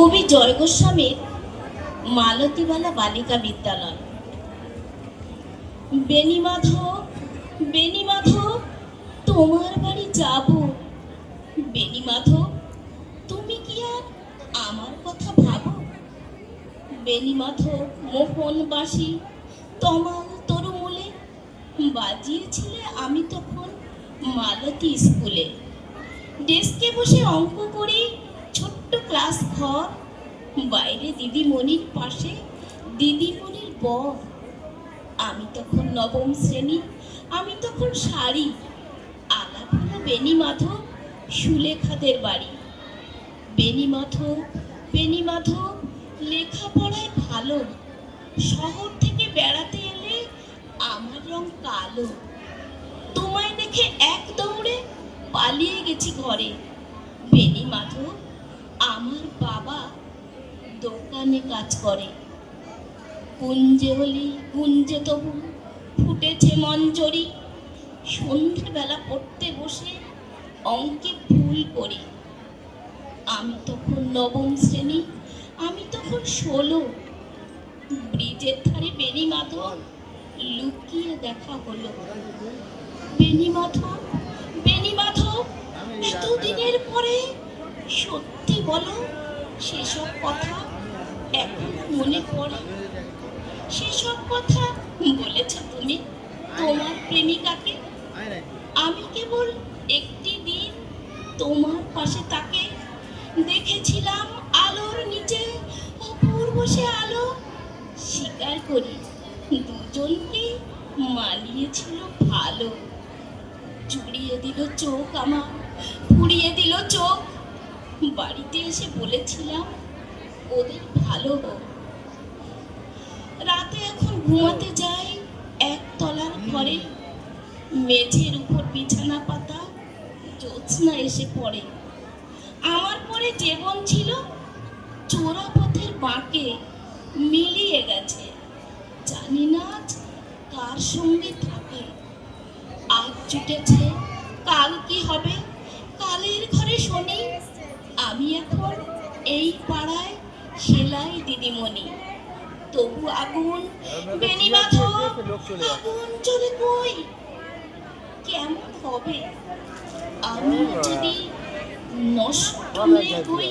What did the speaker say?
কবি জয় গোস্বামীর মালতীবালা বালিকা বিদ্যালয়। বেনিমাধব বেনিমাধব তোমার বাড়ি যাব। বেনিমাধব তুমি কি আর আমার কথা ভাবো? বেনিমাধব মোহন বাসি তমাল তরুমূলে, বাজিয়েছিলে আমি তখন মালতী স্কুলে। ডেস্কে বসে অঙ্ক করি ছোট্ট ক্লাস ঘর। বাইরে দিদিমণির পাশে দিদিমণির বর। আমি তখন নবম শ্রেণি, আমি তখন শাড়ি। আলাপ হলো বেনি মাধব, সুলেখাদের বাড়ি। বেনি মাধব বেনি মাধব, লেখাপড়ায় ভালো। শহর থেকে বেড়াতে এলে আমার রং কালো। তোমায় দেখে এক দৌড়ে পালিয়ে গেছি ঘরে। বেনি মাধব আমার বাবা দোকানে কাজ করে। কুঞ্জে হলি কুঞ্জে তবু ফুটেছে মঞ্জরি সন্ধেবেলা পড়তে বসে অঙ্কে ভুল করি। আমি তখন নবম শ্রেণি, আমি তখন ষোলো। ব্রিজের ধারে বেনি মাধব লুকিয়ে দেখা হলো। বেনি মাধব বেনি মাধব, এতদিনের পরে সত্যি বলো, সেসব কথা এখনও মনে পড়ে? সেসব কথা বলেছ তুমি, তোমার প্রেমিকাকে? আমি কেবল একটি দিন তোমার পাশে তাকে দেখেছিলাম আলোর নিচে, অপূর্ব সে আলো স্বীকার করি, দুজনকে মানিয়েছিল ভালো। জুড়িয়ে দিল চোখ আমার। বাড়িতে এসে বলেছিলাম, ওদের ভালো হোক। রাতে এখন ঘুমাতে যাই, এক তলার ঘরে মেঝের উপর বিছানা পাতা, জ্যোৎস্না এসে পড়ে। আমার পরে জীবন ছিল চোরা পথের বাঁকে মিলিয়ে গেছে। জানি না আজ কার সঙ্গে থাকে। আজ জুটেছে কাল কি হবে? কালের আমি এখন এই পাড়ায় সেলাই দিদিমণি। তবু আগুন বেনি আগুন চলে কই? কেমন হবে? আমি যদি নষ্ট হয়ে হই